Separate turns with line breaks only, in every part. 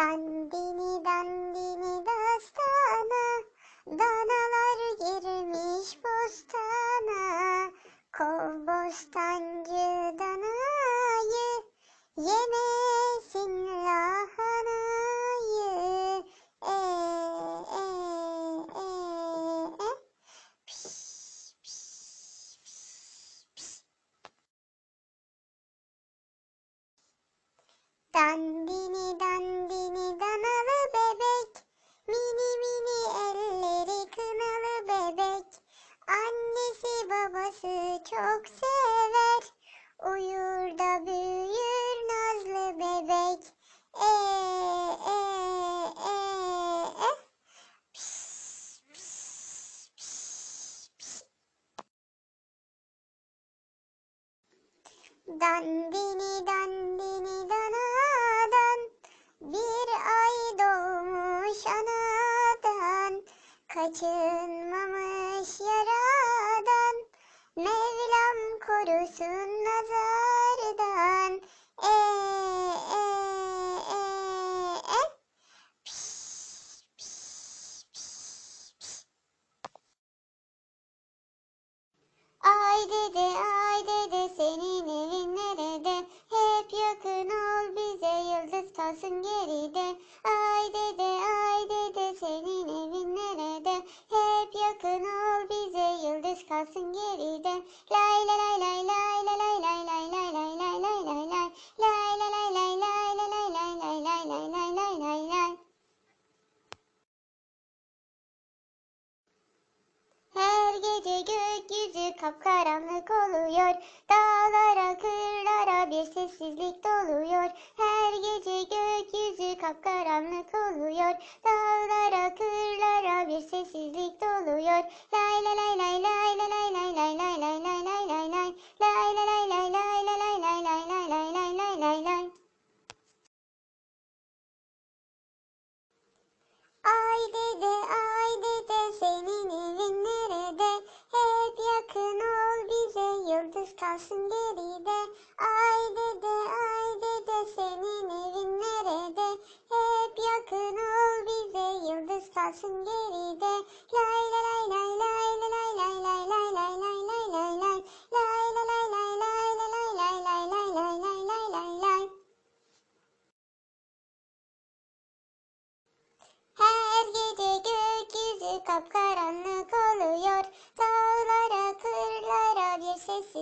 Dandini dandini dastana Danalar girmiş bostana. Kov bostancı danayı Yeme Dandini dandini danadan Bir ay doğmuş anadan Kaçınmamış yaradan Mevlam korusun nazardan. Eee e, e gece gökyüzü kapkaranlık oluyor. Dağlara kırlara bir sessizlik doluyor. Her gece gökyüzü kapkaranlık oluyor. Dağlara kırlara bir sessizlik doluyor. La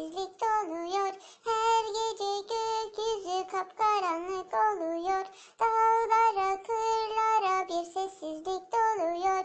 sensizlik doluyor Her gece gökyüzü kapkaranlık oluyor. Dağlara kırlara bir sessizlik doluyor.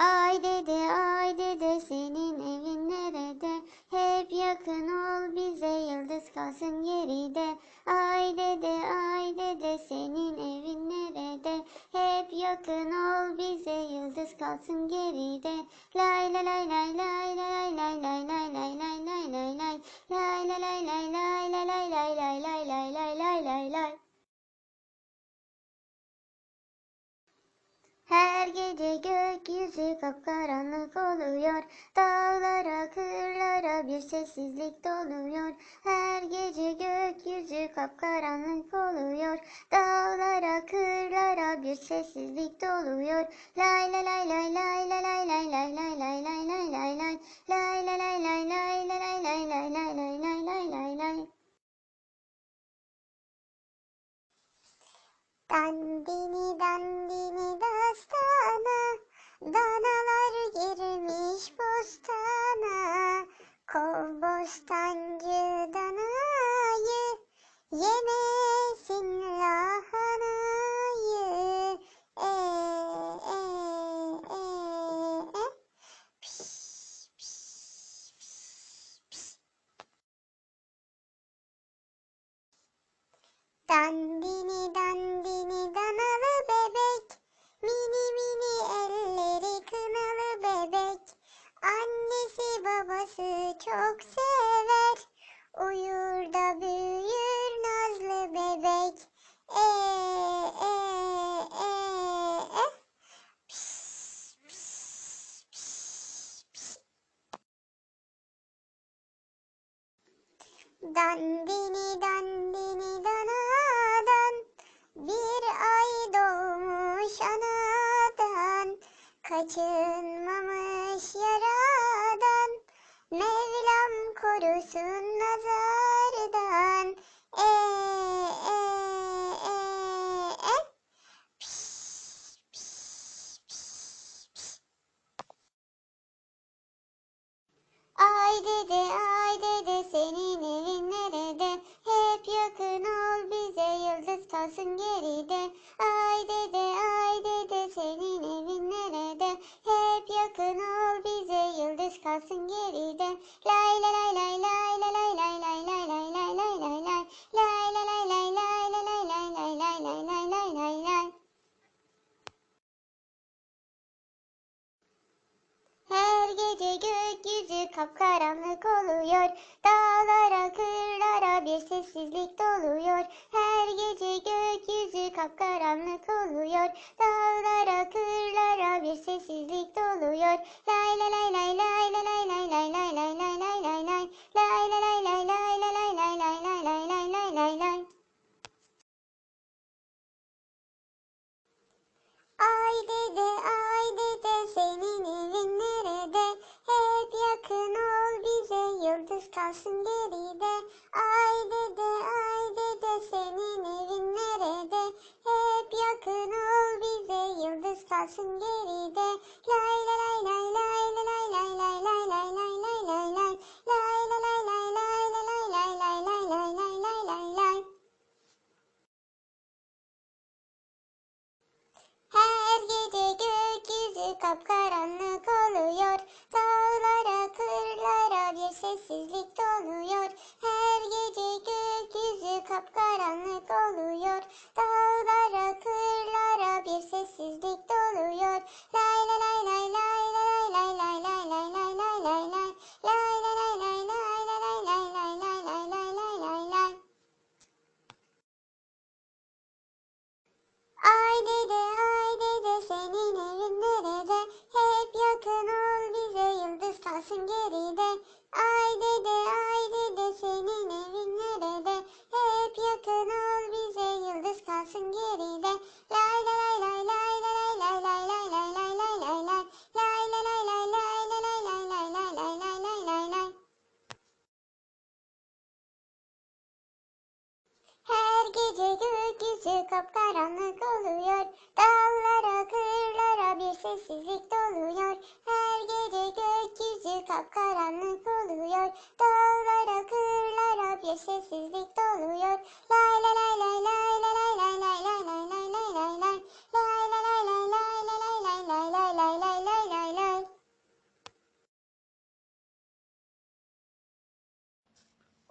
Ay dede ay dede senin evin nerede? Hep yakın ol bize yıldız kalsın geride. Ay dede ay dede senin evin nerede? Hep yakın ol bize yıldız kalsın geride. Lay lay lay lay lay lay lay lay lay lay lay lay lay lay. Lay lay lay lay lay lay lay lay lay lay lay lay Her gece gökyüzü kapkaranlık oluyor. Dağlara, kırlara bir sessizlik doluyor. Her gece gökyüzü kapkaranlık oluyor. Dağlara, kırlara bir sessizlik doluyor. Lay lay lay lay lay lay lay lay lay lay lay lay lay lay lay. Lay lay lay lay lay lay lay lay lay lay lay Dandini dandini dastana Danalar girmiş bostana. Kov bostancı danayı Yemesin lahanayı E e e e Piş, piş, piş, piş. Dandini dandini danalı bebek Mini mini elleri kınalı bebek Annesi babası çok sever Uyur da büyür nazlı bebek E e e e Piş, piş, piş, piş. Dandini dandini danadan. Bir ay doğmuş anadan kaçınmamış yaradan. Mevlam korusun nazardan. E e e e. Ay dede 승리 doluyor. Her gece gökyüzü kapkaranlık oluyor. Dağlara, kırlara bir sessizlik doluyor. Lay lay lay lay lay lay lay lay lay lay lay lay lay lay lay. Lay lay lay lay lay lay lay lay lay lay lay lay lay lay. Ay dede ay dede senin evin nerede? Hep yakın ol bize yıldız kalsın geride. Ay dede ay dede senin evin nerede? Hep yakın ol bize yıldız kalsın geride. gece gökyüzü kapkaranlık oluyor. Dağlara, kırlara bir sessizlik doluyor. Her gece gökyüzü kapkaranlık oluyor. Dağlara, kırlara bir sessizlik doluyor. Lay lay lay lay lay lay lay lay lay lay lay.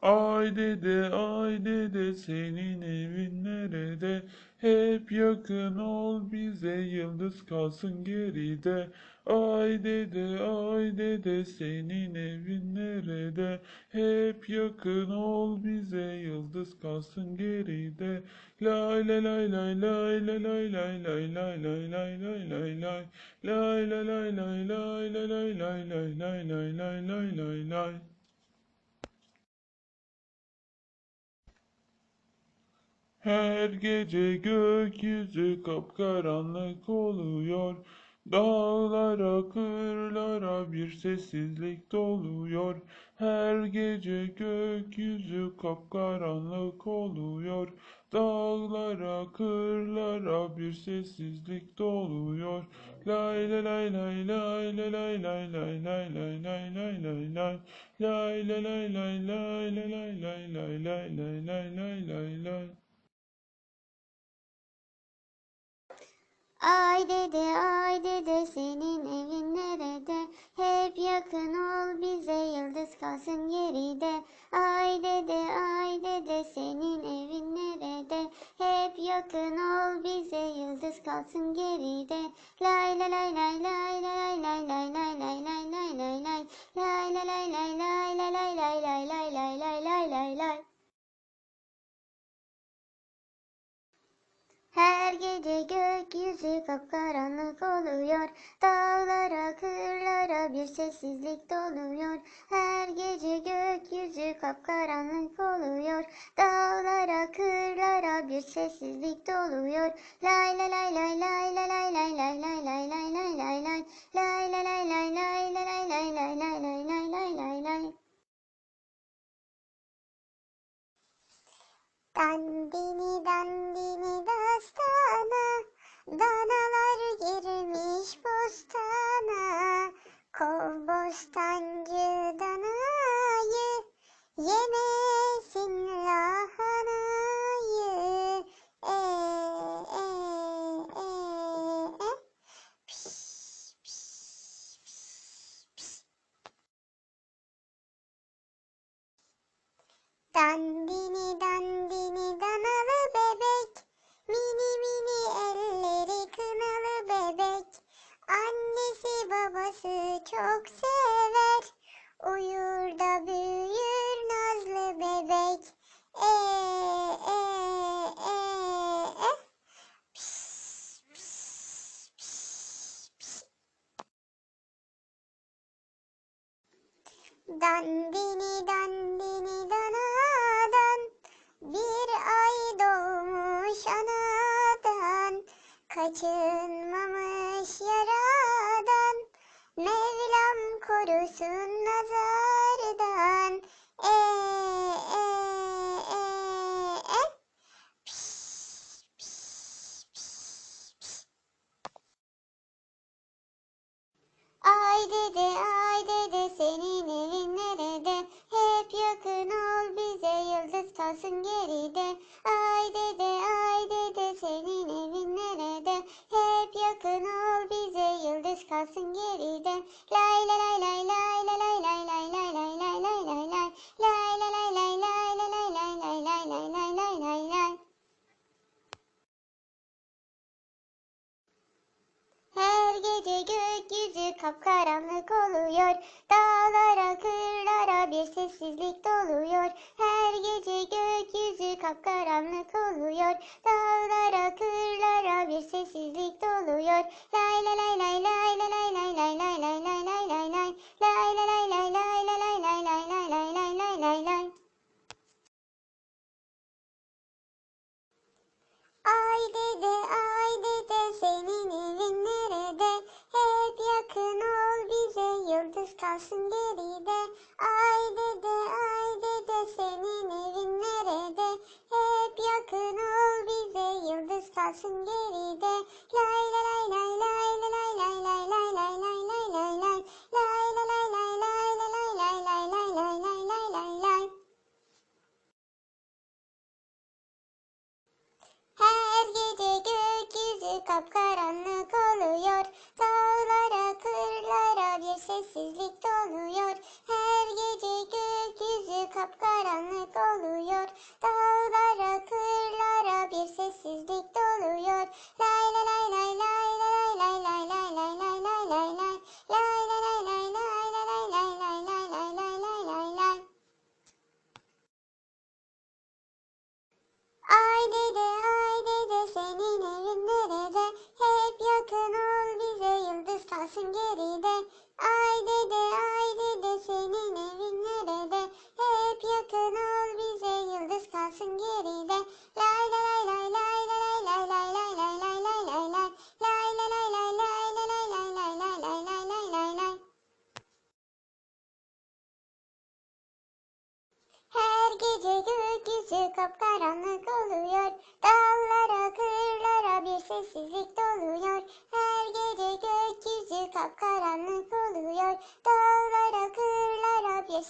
Ay dede ay dede senin evin nerede? Hep yakın ol bize yıldız kalsın geride. Ay dede ay dede senin evin nerede? Hep yakın ol bize yıldız kalsın geride. Lay lay lay lay lay lay lay lay lay lay lay lay lay lay lay. Lay lay lay lay lay lay lay lay lay lay lay lay lay lay lay.
Her gece gökyüzü kapkaranlık oluyor. Dağlara, kırlara bir sessizlik doluyor. Her gece gökyüzü kapkaranlık oluyor. Dağlara, kırlara bir sessizlik doluyor. Lay lay lay lay lay lay lay lay lay lay lay lay lay lay lay. Lay lay lay lay lay lay lay lay lay lay lay lay
Ay dede ay dede senin evin nerede? Hep yakın ol bize yıldız kalsın geride. Ay dede ay dede senin evin nerede? Hep yakın ol bize yıldız kalsın geride. Lay lay lay lay lay lay lay lay lay lay lay lay lay lay. Lay lay lay lay lay lay lay lay lay lay lay lay Her gece gökyüzü kapkaranlık oluyor. Dağlara, kırlara bir sessizlik doluyor. Her gece gökyüzü kapkaranlık oluyor. Dağlara, kırlara bir sessizlik doluyor. Lay lay lay lay lay lay lay lay lay lay lay lay lay lay lay. Lay lay lay lay lay lay lay lay lay lay lay lay lay lay. Dandini dandini bostana Kov bostancı danayı Yemesin lahanayı. E e e e. Piş piş piş piş Dandini dandini çok sever. Uyur da büyür nazlı bebek. E e e e. Dandini dandini danadan. Bir ay doğmuş anadan. Kaçınmamış yaradan Mevlam korusun nazardan Akan. Wake up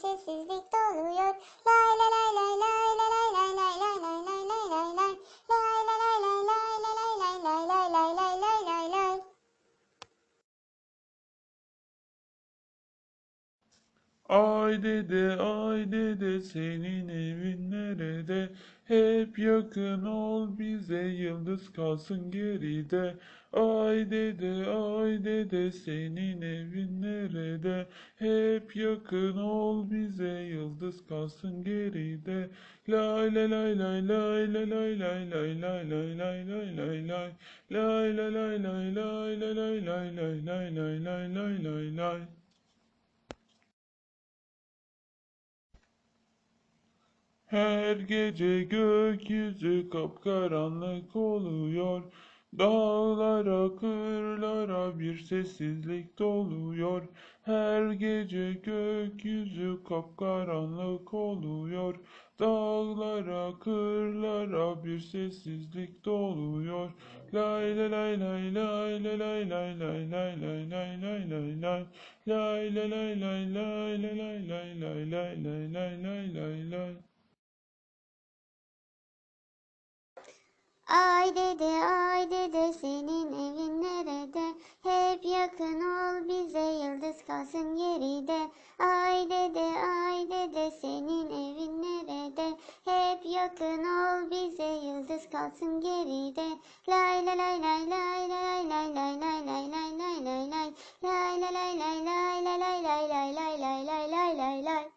sessizlik doluyor. Lay lay lay lay lay lay lay lay lay lay lay lay lay lay lay. Lay lay lay lay lay lay lay lay lay lay lay lay lay lay. Ay dede ay dede senin evin nerede? Hep yakın ol bize yıldız kalsın geride. Ay dede ay dede senin evin nerede? Hep yakın ol bize yıldız kalsın geride. Lay lay lay lay lay lay lay lay lay lay lay lay lay lay lay. Lay lay lay lay lay lay lay lay lay lay lay lay lay lay
lay. Her gece gökyüzü kapkaranlık oluyor. Dağlara, kırlara bir sessizlik doluyor. Her gece gökyüzü kapkaranlık oluyor. Dağlara, kırlara bir sessizlik doluyor. Lay lay lay lay lay lay lay lay lay lay lay lay lay lay lay. Lay lay lay lay lay lay lay lay lay lay lay lay
Ay dede ay dede senin evin nerede? Hep yakın ol bize yıldız kalsın geride. Ay dede ay dede senin evin nerede? Hep yakın ol bize yıldız kalsın geride. Lay lay lay lay lay lay lay
lay lay lay lay lay lay lay. Lay lay lay lay lay lay lay lay lay lay lay lay